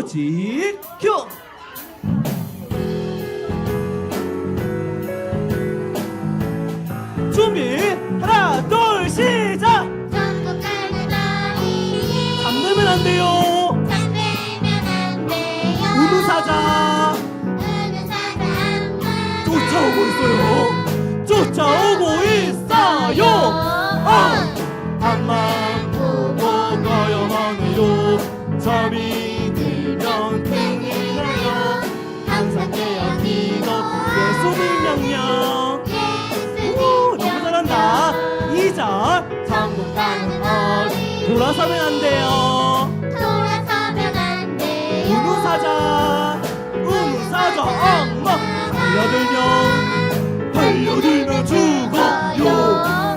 뮤직 큐. 소비명령. 오, 너무 잘한다. 2절. 전국 가는 어린 돌아서면 안 돼요. 돌아서면 안 돼요. 우무사자 우무사자 악마. 달려들면 달려들면 죽어요.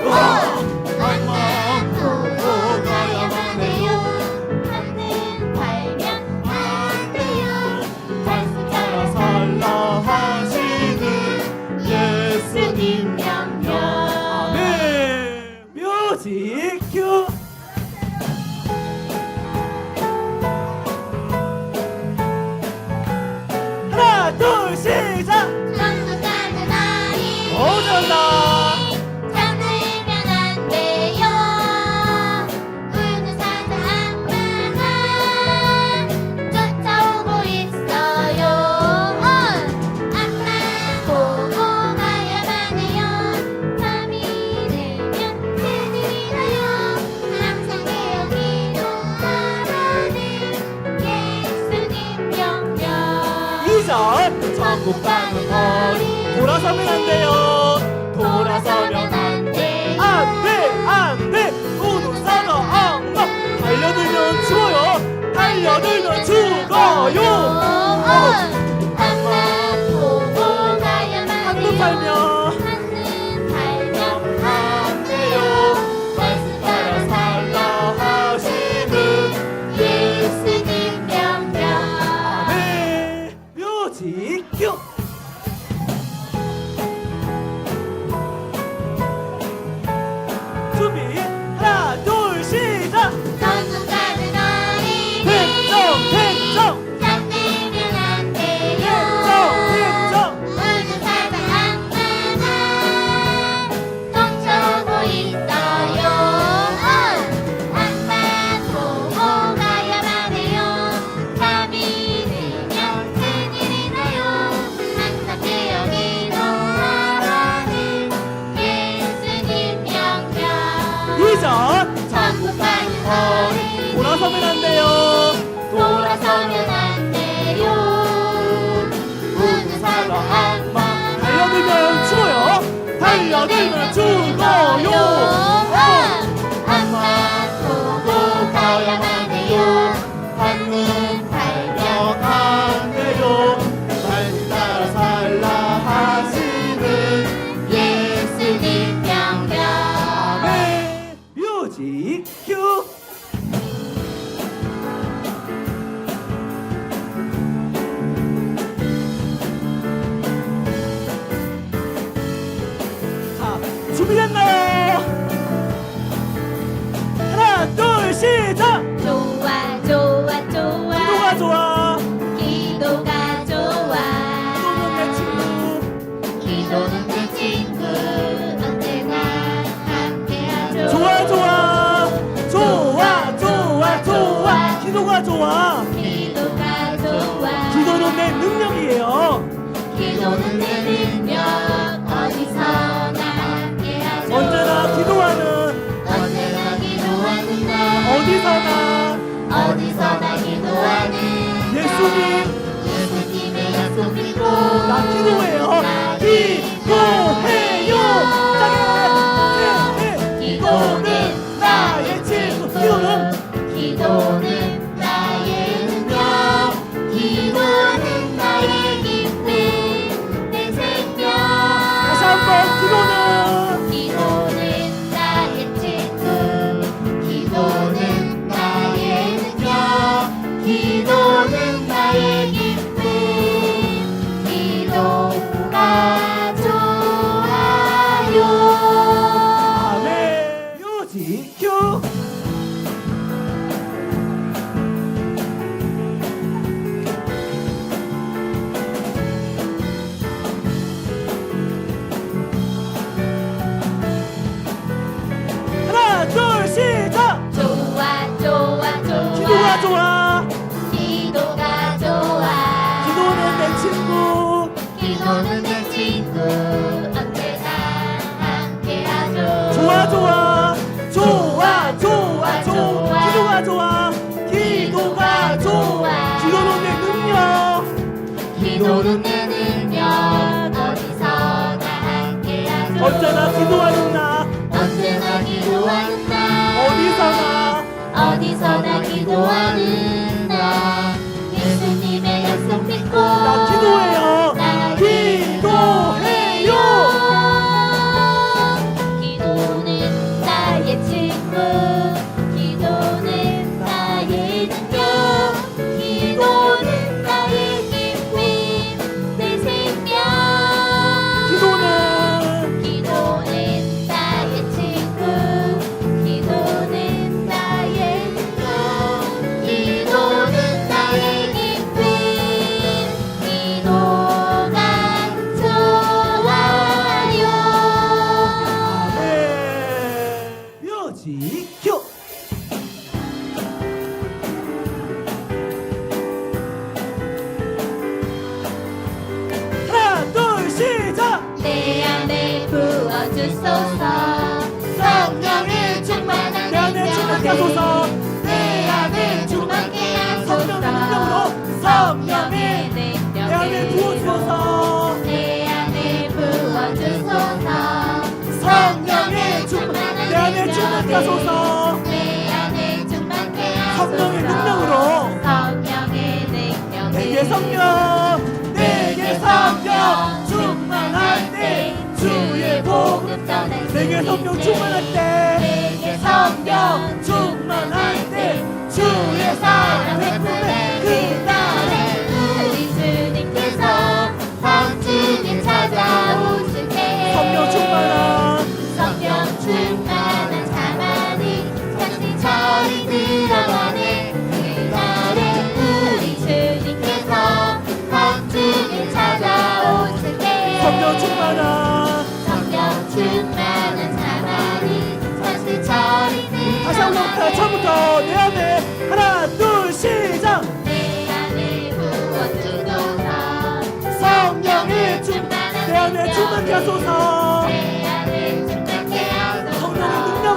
죽어요 기도가 좋아. 기도가 좋아. 기도는 내 능력이에요. 기도는 내 능력 어디서나 함께하죠. 언제나 기도하는 언제나 기도하는 날 어디서나 어디서나 기도하는 예수님 예수님의 약속 믿고 나 기도해. 어쩌나 기도하는나 언제나 기도하는나 어디서나? 어디서나 기도하는 나 하소서 내 안에 충만케 하소서 성령의 능력으로 성령의 능력 내게 성령 내게 성령 충만할 때 주의 복음 떠날 수 내게 성령 충만할 때 내게 성령 충만할 때 주의 사랑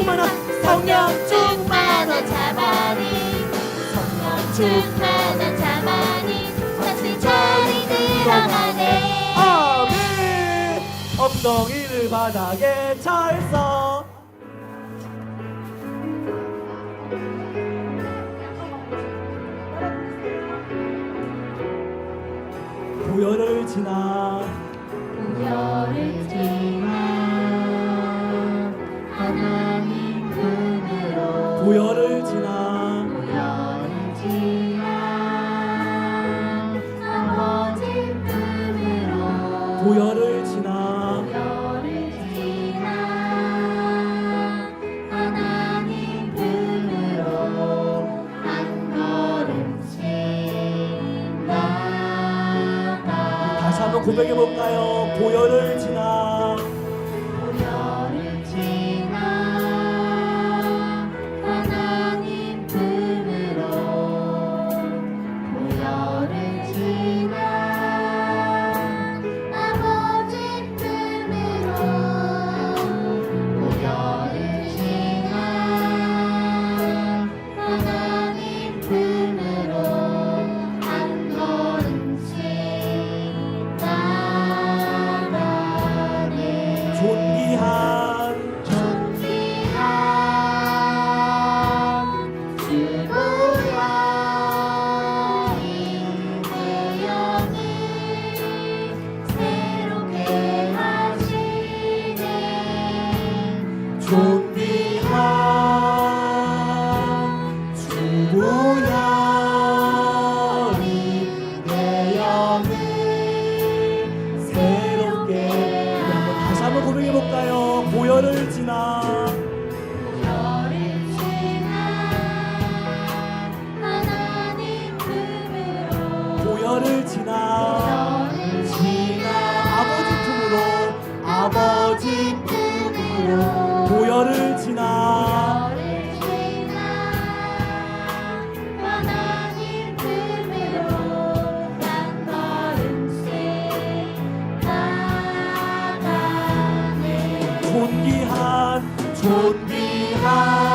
충만한 성령 충만한 자만이. 성령 충만한 자만이 사실천이 드러나네. 아멘. 엉덩이를 바닥에 찰서. 구열을 지나. 우열을 지나. থেকে 존귀한 존귀한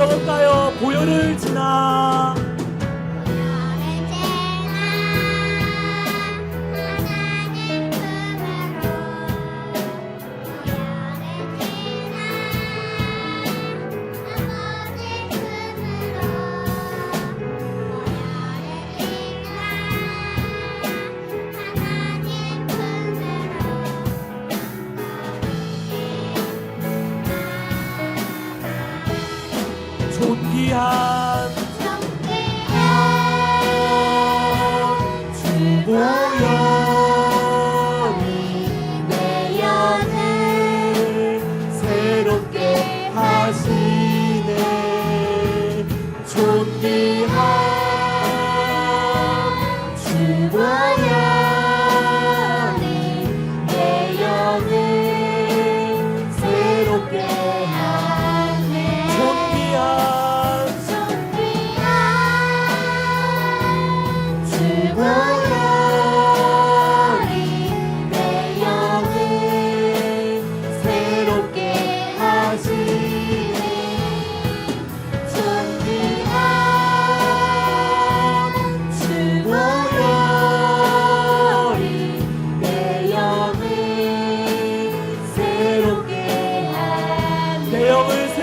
올라올까요? 보혈을 지나 Maya.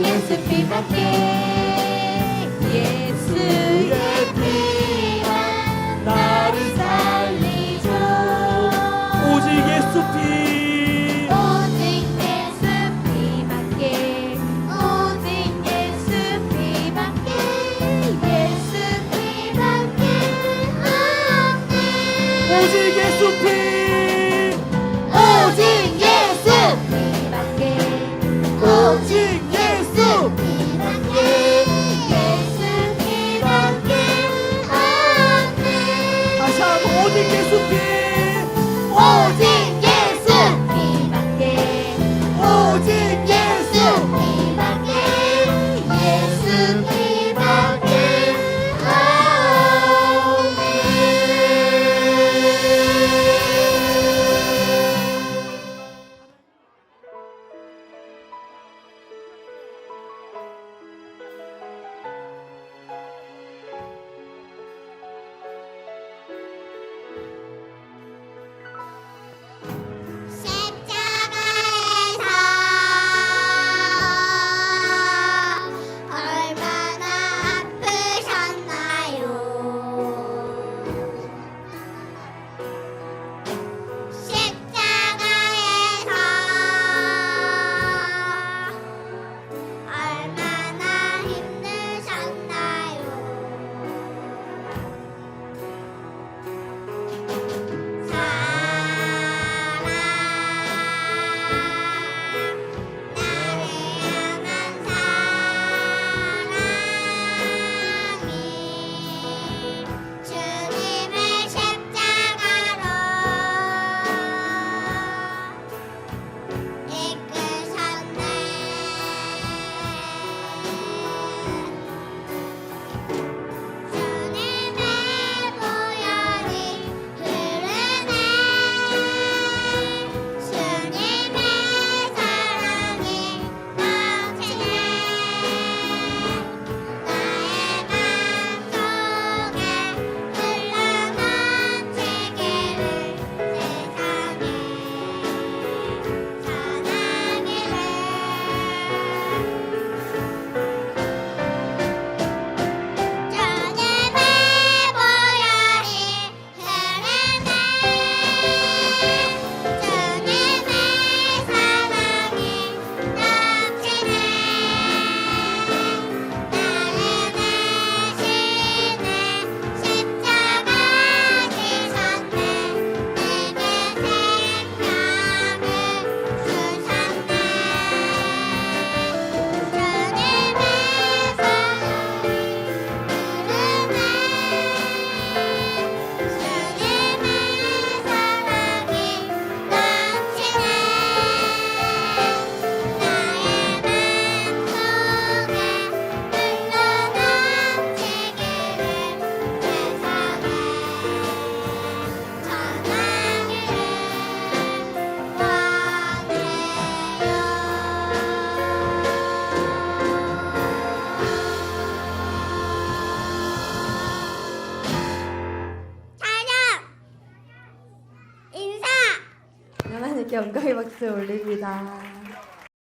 Yes, if we back, yeah. 다시 한번